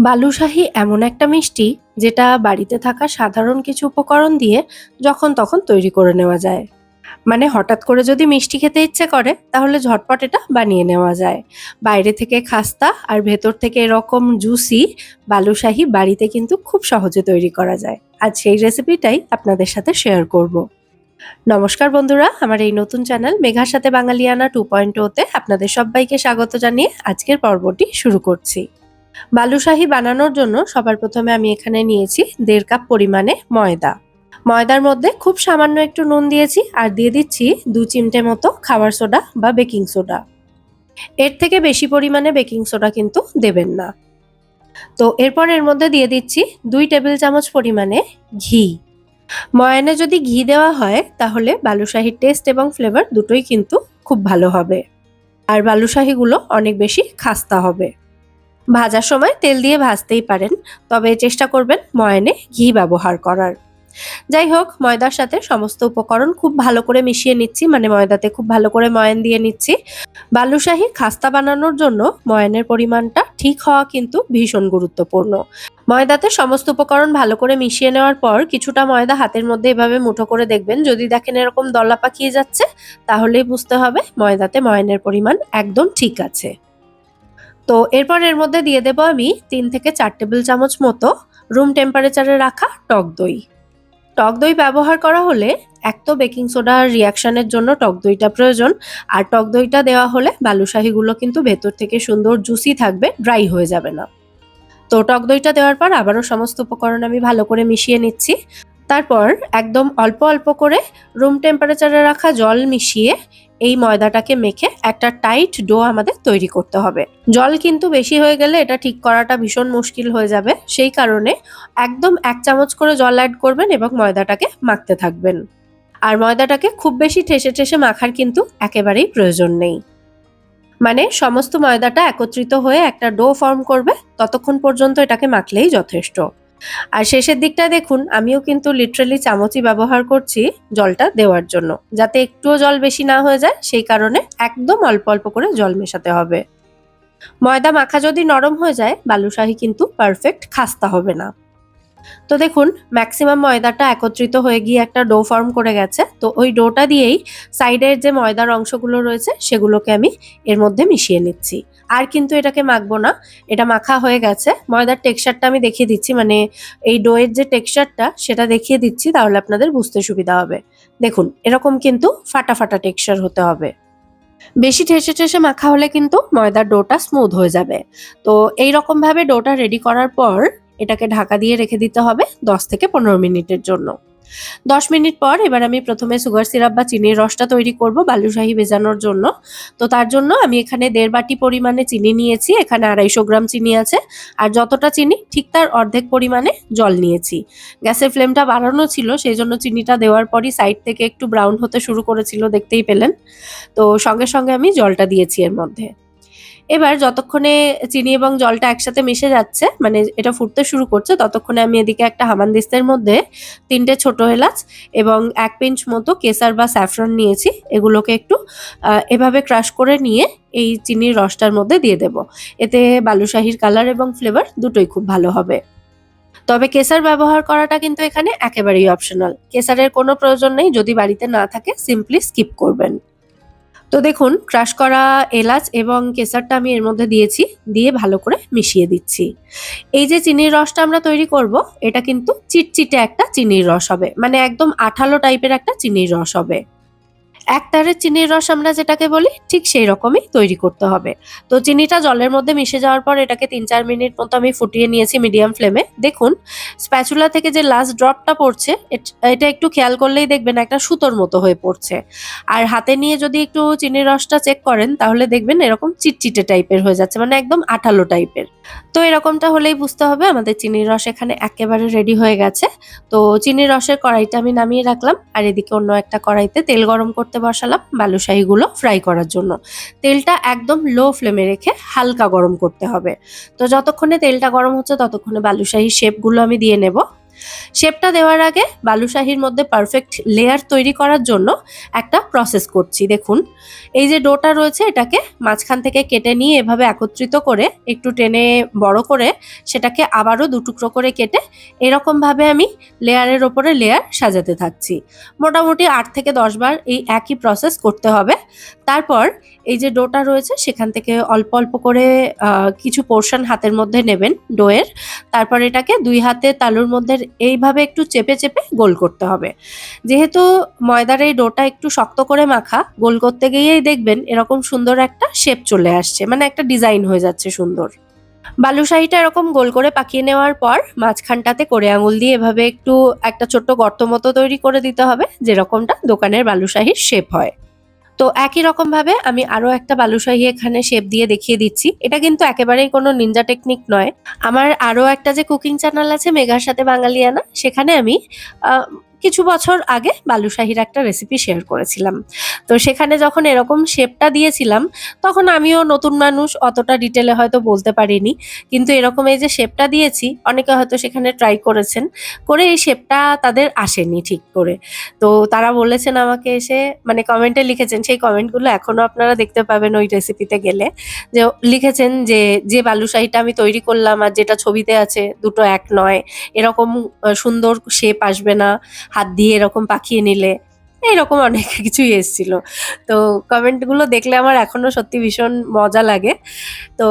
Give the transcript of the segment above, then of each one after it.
বালুশাহী এমন একটা মিষ্টি যেটা বাড়িতে থাকা সাধারণ কিছু উপকরণ দিয়ে যখন তখন তৈরি করে নেওয়া যায়। মানে হঠাৎ করে যদি মিষ্টি খেতে ইচ্ছে করে, তাহলে ঝটপট এটা বানিয়ে নেওয়া যায়। বাইরে থেকে খাস্তা আর ভেতর থেকে এরকম জুসি বালুশাহী বাড়িতে কিন্তু খুব সহজে তৈরি করা যায়। আজ সেই রেসিপিটাই আপনাদের সাথে শেয়ার করব। নমস্কার বন্ধুরা, আমার এই নতুন চ্যানেল মেঘার সাথে বাঙালিয়ানা টু পয়েন্ট ওতে আপনাদের সবাইকে স্বাগত জানিয়ে আজকের পর্বটি শুরু করছি। বালুশাহী বানানোর জন্য সবার প্রথমে আমি এখানে নিয়েছি দেড় কাপ পরিমাণে ময়দা। ময়দার মধ্যে খুব সামান্য একটু নুন দিয়েছি আর দিয়ে দিচ্ছি দু চিমটে মতো খাবার সোডা বা বেকিং সোডা। এর থেকে বেশি পরিমাণে বেকিং সোডা কিন্তু দেবেন না। তো এরপর এর মধ্যে দিয়ে দিচ্ছি দুই টেবিল চামচ পরিমাণে ঘি। ময়ানে যদি ঘি দেওয়া হয় তাহলে বালুশাহির টেস্ট এবং ফ্লেভার দুটোই কিন্তু খুব ভালো হবে। আর বালুশাহিগুলো অনেক বেশি খাস্তা হবে। ভাজার সময় তেল দিয়ে ভাজতেই পারেন, তবে চেষ্টা করবেন ময়ানে ঘি ব্যবহার করার। যাই হোক, ময়দার সাথে সমস্ত উপকরণ খুব ভালো করে মিশিয়ে নিচ্ছি মানে ময়দাতে খুব ভালো করে ময়ান দিয়ে নিচ্ছি। বালুশাহী খাস্তা বানানোর জন্য ময়নের পরিমাণটা ঠিক হওয়া কিন্তু ভীষণ গুরুত্বপূর্ণ। ময়দাতে সমস্ত উপকরণ ভালো করে মিশিয়ে নেওয়ার পর কিছুটা ময়দা হাতের মধ্যে এভাবে মুঠো করে দেখবেন। যদি দেখেন এরকম দলা পাকিয়ে যাচ্ছে, তাহলেই বুঝতে হবে ময়দাতে ময়নের পরিমাণ একদম ঠিক আছে। তো এরপর এর মধ্যে দিয়ে দেবো আমি তিন থেকে চার টেবিল চামচ মতো রুম টেম্পারেচারে রাখা টক দই। টক দই ব্যবহার করা হলে এক তো বেকিং সোডার রিয়াকশনের জন্য টক দইটা প্রয়োজন, আর টক দইটা দেওয়া হলে বালুশাহিগুলো কিন্তু ভেতর থেকে সুন্দর জুসি থাকবে ড্রাই হয়ে যাবে না। তো টক দইটা দেওয়ার পর আবারও সমস্ত উপকরণ আমি ভালো করে মিশিয়ে নিচ্ছি। তারপর একদম অল্প অল্প করে রুম টেম্পারেচারে রাখা জল মিশিয়ে এই ময়দাটাকে মেখে একটা টাইট ডো আমাদের তৈরি করতে হবে। জল কিন্তু বেশি হয়ে গেলে এটা ঠিক করাটা ভীষণ মুশকিল হয়ে যাবে। সেই কারণে একদম এক চামচ করে জল অ্যাড করবেন এবং ময়দাটাকে মাখতে থাকবেন। আর ময়দাটাকে খুব বেশি ঠেসে ঠেসে মাখার কিন্তু একেবারেই প্রয়োজন নেই। মানে সমস্ত ময়দাটা একত্রিত হয়ে একটা ডো ফর্ম করবে, ততক্ষণ পর্যন্ত এটাকে মাখলেই যথেষ্ট। আর শেষের দিকটা দেখুন, আমিও কিন্তু লিটারালি চামচি ব্যবহার করছি জলটা দেওয়ার জন্য, যাতে একটুও জল বেশি না হয়ে যায়, সেই কারণে একদম অল্প অল্প করে জল মেশাতে হবে। ময়দা মাখা যদি নরম হয়ে যায়, বালুশাহি কিন্তু পারফেক্ট খাস্তা হবে না। তো দেখুন ম্যাক্সিমাম ময়দাটা একত্রিত হয়ে গিয়ে একটা ডো ফর্ম করে গেছে। তো ওই ডোটা দিয়েই সাইডের যে ময়দার অংশগুলো রয়েছে, সেগুলোকে আমি এর মধ্যে মিশিয়ে নিচ্ছি। আর কিন্তু এটাকে মাখবো না, এটা মাখা হয়ে গেছে। ময়দার টেক্সচারটা আমি দেখিয়ে দিচ্ছি মানে এই ডোয়ের যে টেক্সচারটা সেটা দেখিয়ে দিচ্ছি, তাহলে আপনাদের বুঝতে সুবিধা হবে। দেখুন, এরকম কিন্তু ফাটা ফাটা টেক্সচার হতে হবে। বেশি ঠেসে ঠেসে মাখা হলে কিন্তু ময়দার ডোটা স্মুথ হয়ে যাবে। তো এই ভাবে ডোটা রেডি করার পর এটাকে ঢাকা দিয়ে রেখে দিতে হবে দশ থেকে পনেরো মিনিটের জন্য। দশ মিনিট পর এবার আমি প্রথমে সুগার সিরাপ বা চিনির রসটা তৈরি করব বালুশাহি ভেজানোর জন্য। তো তার জন্য আমি এখানে দেড় বাটি পরিমাণে চিনি নিয়েছি, এখানে আড়াইশো গ্রাম চিনি আছে। আর যতটা চিনি, ঠিক তার অর্ধেক পরিমাণে জল নিয়েছি। গ্যাসের ফ্লেমটা বাড়ানো ছিল, সেই জন্য চিনিটা দেওয়ার পরই সাইড থেকে একটু ব্রাউন হতে শুরু করেছিল, দেখতেই পেলেন। তো সঙ্গে সঙ্গে আমি জলটা দিয়েছি এর মধ্যে। এবার যতক্ষণে চিনি এবং জলটা একসাথে মিশে যাচ্ছে মানে এটা ফুটতে শুরু করছে, ততক্ষণে আমি এদিকে একটা হামানদিস্তের মধ্যে তিনটে ছোট এলাচ এবং এক পিঞ্চ মতো কেসার বা স্যাফরন নিয়েছি। এগুলোকে একটু এভাবে ক্রাশ করে নিয়ে এই চিনির রসটার মধ্যে দিয়ে দেব। এতে বালুশাহির কালার এবং ফ্লেভার দুটোই খুব ভালো হবে। তবে কেসার ব্যবহার করাটা কিন্তু এখানে একেবারেই অপশনাল। কেসারের কোনো প্রয়োজন নেই, যদি বাড়িতে না থাকে, সিম্পলি স্কিপ করবেন। তো দেখুন ক্রাশ করা এলাচ এবং কেসারটা আমি এর মধ্যে দিয়েছি, দিয়ে ভালো করে মিশিয়ে দিচ্ছি। এই যে চিনির রসটা আমরা তৈরি করব, এটা কিন্তু চিটচিটে একটা চিনির রস হবে মানে একদম আঠালো টাইপের একটা চিনির রস হবে। একতারের চিনির রস আমরা যেটাকে বলি, ঠিক সেই রকমই তৈরি করতে হবে। তো চিনিটা জলের মধ্যে মিশে যাওয়ার পর এটাকে তিন চার মিনিট মতো আমি ফুটিয়ে নিয়েছি মিডিয়াম ফ্লেমে। দেখুন, স্প্যাচুলা থেকে যে লাস্ট ড্রপটা পড়ছে, এটা একটু খেয়াল করলেই দেখবেন একটা সুতোর মতো হয়ে পড়ছে। আর হাতে নিয়ে যদি একটু চিনির রসটা চেক করেন, তাহলে দেখবেন এরকম চিটচিটে টাইপের হয়ে যাচ্ছে মানে একদম আঠালো টাইপের তো এরকমটা হলেই বুঝতে হবে, আমাদের চিনির রস এখানে একেবারে রেডি হয়ে গেছে। তো চিনির রসের কড়াইটা আমি নামিয়ে রাখলাম, আর এদিকে অন্য একটা কড়াইতে তেল গরম করতে বসালাম বালুশাহিগুলো ফ্রাই করার জন্য। তেলটা একদম লো ফ্লেমে রেখে হালকা গরম করতে হবে। তো যতক্ষণে তেলটা গরম হচ্ছে ততক্ষণে বালুশাহি শেপগুলো আমি দিয়ে নেব। শেপটা দেওয়ার আগে বালুশাহির মধ্যে পারফেক্ট লেয়ার তৈরি করার জন্য একটা প্রসেস করছি। দেখুন, এই যে ডোটা রয়েছে, এটাকে মাঝখান থেকে কেটে নিয়ে এভাবে একত্রিত করে, একটু টেনে বড় করে সেটাকে আবারও দুটুকরো করে কেটে এরকমভাবে আমি লেয়ারের ওপরে লেয়ার সাজাতে থাকছি। মোটামুটি আট থেকে দশ বার এই একই প্রসেস করতে হবে। তারপর এই যে ডোটা রয়েছে, সেখান থেকে অল্প অল্প করে কিছু পোর্শন হাতের মধ্যে নেবেন ডোয়ের। তারপর এটাকে দুই হাতে তালুর মধ্যে এইভাবে একটু চেপে চেপে গোল করতে হবে। যেহেতু ময়দার এই ডোটা একটু শক্ত করে মাখা, গোল করতে গিয়েই দেখবেন এরকম সুন্দর একটা শেপ চলে আসছে মানে একটা ডিজাইন হয়ে যাচ্ছে সুন্দর। বালুশাহিটা এরকম গোল করে পাকিয়ে নেওয়ার পর মাঝখানটাতে করে আঙুল দিয়ে এভাবে একটু একটা ছোট্ট গর্ত মতো তৈরি করে দিতে হবে, যেরকমটা দোকানের বালুশাহির শেপ হয়। তো একই রকম ভাবে আমি আরও একটা বালুশাহী এখানে শেপ দিয়ে দেখিয়ে দিচ্ছি। এটা কিন্তু একেবারেই কোনো নিনজা টেকনিক নয়। আমার আরও একটা যে কুকিং চ্যানেল আছে মেঘার সাথে বাঙালিয়ানা, সেখানে আমি কিছু বছর আগে বালুশাহির একটা রেসিপি শেয়ার করেছিলাম। তো সেখানে যখন এরকম শেপটা দিয়েছিলাম, তখন আমিও নতুন মানুষ, অতটা ডিটেলে হয়তো বলতে পারিনি। কিন্তু এরকম এই যে শেপটা দিয়েছি, অনেকে হয়তো সেখানে ট্রাই করেছেন, করে এই শেপটা তাদের আসেনি ঠিক করে। তো তারা বলেছেন আমাকে এসে মানে কমেন্টে লিখেছেন, সেই কমেন্টগুলো এখনও আপনারা দেখতে পাবেন ওই রেসিপিতে গেলে। যে লিখেছেন যে যে বালুশাহিটা আমি তৈরি করলাম আর যেটা ছবিতে আছে, দুটো এক নয়, এরকম সুন্দর শেপ আসবে না। হাত দিয়ে এরকম পাকিয়ে নিলে এরকম অনেক কিছুই এসছিল। তো কমেন্টগুলো দেখলে আমার এখনও সত্যি ভীষণ মজা লাগে। তো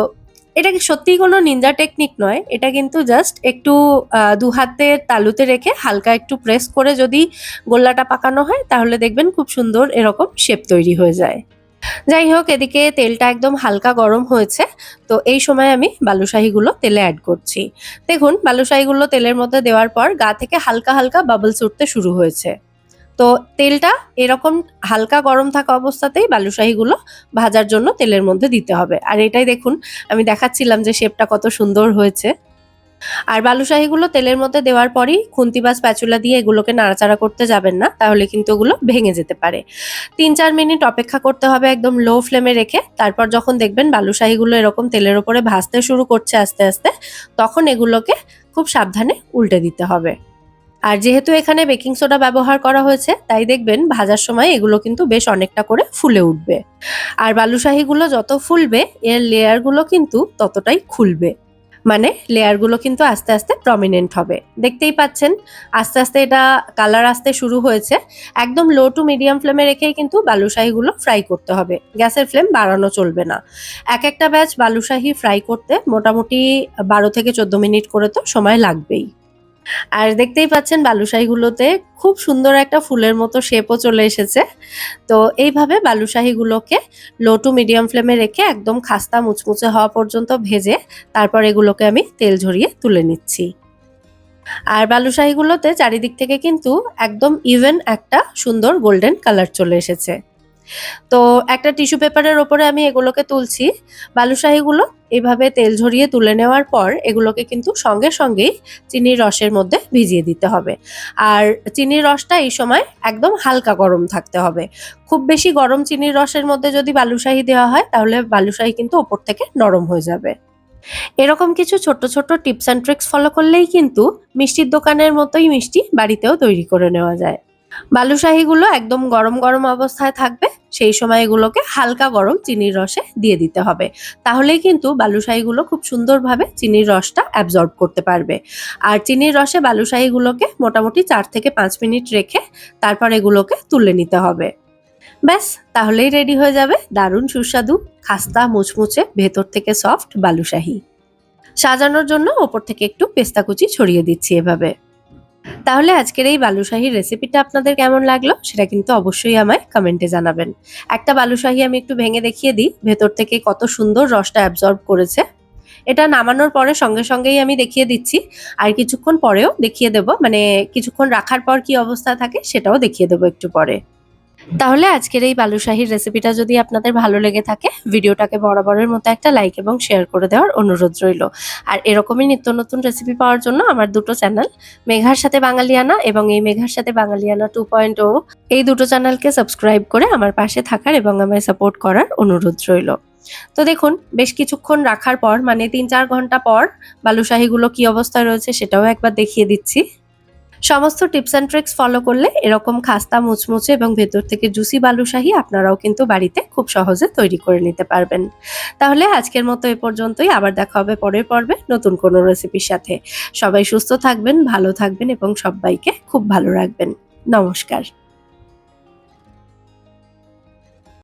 এটা কি সত্যিই কোনো নিনজা টেকনিক নয়? এটা কিন্তু জাস্ট একটু দু হাতের তালুতে রেখে হালকা একটু প্রেস করে যদি গোল্লাটা পাকানো হয়, তাহলে দেখবেন খুব সুন্দর এরকম শেপ তৈরি হয়ে যায়। যাই হোক, এদিকে তেলটা একদম হালকা গরম হয়েছে, তো এই সময় আমি বালুশাহিগুলো তেলে অ্যাড করছি। দেখুন বালুশাহিগুলো তেলের মধ্যে দেওয়ার পর গা থেকে হালকা হালকা বাবলস উঠতে শুরু হয়েছে। তো তেলটা এরকম হালকা গরম থাকা অবস্থাতেই বালুশাহিগুলো ভাজার জন্য তেলের মধ্যে দিতে হবে। আর এটাই দেখুন, আমি দেখাচ্ছিলাম যে শেপটা কত সুন্দর হয়েছে। আর বালুশাহিগুলো তেলের মধ্যে দেওয়ার পরই খুন্তি বা স্প্যাচুলা দিয়ে এগুলোকে নাড়াচাড়া করতে যাবেন না, তাহলে কিন্তু ওগুলো ভেঙে যেতে পারে। তিন চার মিনিট অপেক্ষা করতে হবে একদম লো ফ্লেমে রেখে, তারপর যখন দেখবেন বালুশাহিগুলো এরকম তেলের ওপরে ভাজতে শুরু করছে আস্তে আস্তে, তখন এগুলোকে খুব সাবধানে উল্টে দিতে হবে। আর যেহেতু এখানে বেকিং সোডা ব্যবহার করা হয়েছে, তাই দেখবেন ভাজার সময় এগুলো কিন্তু বেশ অনেকটা করে ফুলে উঠবে। আর বালুশাহিগুলো যত ফুলবে, এর লেয়ারগুলো কিন্তু ততটাই খুলবে। মানে লেয়ারগুলো কিন্তু আস্তে আস্তে প্রমিনেন্ট হবে। দেখতেই পাচ্ছেন, আস্তে আস্তে এটা কালার আসতে শুরু হয়েছে। একদম লো টু মিডিয়াম ফ্লেমে রেখেই কিন্তু বালুশাহীগুলো ফ্রাই করতে হবে। গ্যাসের ফ্লেম বাড়ানো চলবে না। এক একটা ব্যাচ বালুশাহী ফ্রাই করতে মোটামুটি বারো থেকে চোদ্দ মিনিট করে তো সময় লাগবেই। আর দেখতেই পাচ্ছেন বালুশাহিগুলোতে খুব সুন্দর একটা ফুলের মতো শেপও চলে এসেছে। তো এইভাবে বালুশাহিগুলোকে লো টু মিডিয়াম ফ্লেমে রেখে একদম খাস্তা মুচমুচে হওয়া পর্যন্ত ভেজে তারপর এগুলোকে আমি তেল ঝরিয়ে তুলে নিচ্ছি। আর বালুশাহিগুলোতে চারিদিক থেকে কিন্তু একদম ইভেন একটা সুন্দর গোল্ডেন কালার চলে এসেছে। তো একটা টিস্যু পেপারের ওপরে আমি এগুলোকে তুলছি বালুশাহিগুলো এভাবে তেল ঝরিয়ে তুলে নেওয়ার পর এগুলোকে কিন্তু সঙ্গে সঙ্গেই চিনির রসের মধ্যে ভিজিয়ে দিতে হবে। আর চিনির রসটা এই সময় একদম হালকা গরম থাকতে হবে। খুব বেশি গরম চিনির রসের মধ্যে যদি বালুশাহি দেওয়া হয়, তাহলে বালুশাহি কিন্তু ওপর থেকে নরম হয়ে যাবে। এরকম কিছু ছোট ছোট টিপস অ্যান্ড ট্রিক্স ফলো করলেই কিন্তু মিষ্টির দোকানের মতোই মিষ্টি বাড়িতেও তৈরি করে নেওয়া যায়। বালুশাহিগুলো একদম গরম গরম অবস্থায় থাকবে, সেই সময় এগুলোকে হালকা গরম চিনির রসে দিয়ে দিতে হবে। তাহলেই কিন্তু বালুশাহিগুলো খুব সুন্দরভাবে চিনির রসটা অ্যাবজর্ব করতে পারবে। আর চিনির রসে বালুশাহিগুলোকে মোটামুটি চার থেকে পাঁচ মিনিট রেখে তারপর এগুলোকে তুলে নিতে হবে। ব্যাস, তাহলেই রেডি হয়ে যাবে দারুণ সুস্বাদু, খাস্তা, মুচমুচে, ভেতর থেকে সফট বালুশাহি সাজানোর জন্য ওপর থেকে একটু পেস্তা কুচি ছড়িয়ে দিচ্ছি এভাবে। তাহলে আজকের এই বালুশাহির রেসিপিটা আপনাদের কেমন লাগল সেটা কিন্তু অবশ্যই আমায় কমেন্টে জানাবেন। একটা বালুশাহী আমি একটু ভেঙে দেখিয়ে দিই, ভেতর থেকে কত সুন্দর রসটা অ্যাবজর্ব করেছে। এটা নামানোর পরে সঙ্গে সঙ্গেই আমি দেখিয়ে দিচ্ছি, আর কিছুক্ষণ পরেও দেখিয়ে দেব। মানে কিছুক্ষণ রাখার পর কি অবস্থা থাকে সেটাও দেখিয়ে দেবো একটু পরে। তাহলে আজকের এই বালুশাহির রেসিপিটা যদি আপনাদের ভালো লেগে থাকে, ভিডিওটাকে বরাবরের মতো একটা লাইক এবং শেয়ার করে দেওয়ার অনুরোধ রইল। আর এরকমই নিত্য নতুন রেসিপি পাওয়ার জন্য আমার দুটো চ্যানেল মেঘার সাথে বাঙালিয়ানা এবং এই মেঘার সাথে বাঙালিয়ানা টু পয়েন্ট ও এই দুটো চ্যানেলকে সাবস্ক্রাইব করে আমার পাশে থাকার এবং আমায় সাপোর্ট করার অনুরোধ রইল। তো দেখুন, বেশ কিছুক্ষণ রাখার পর মানে তিন চার ঘণ্টা পর বালুশাহিগুলো কি অবস্থায় রয়েছে সেটাও একবার দেখিয়ে দিচ্ছি। সমস্ত টিপস অ্যান্ড ট্রিক্স ফলো করলে এরকম খাস্তা, মুচমুচে এবং ভেতর থেকে জুসি বালুশাহী আপনারাও কিন্তু বাড়িতে খুব সহজে তৈরি করে নিতে পারবেন। তাহলে আজকের মতো এ পর্যন্তই। আবার দেখা হবে পরের পর্বে নতুন কোনো রেসিপির সাথে। সবাই সুস্থ থাকবেন, ভালো থাকবেন এবং সবাইকে খুব ভালো রাখবেন। নমস্কার।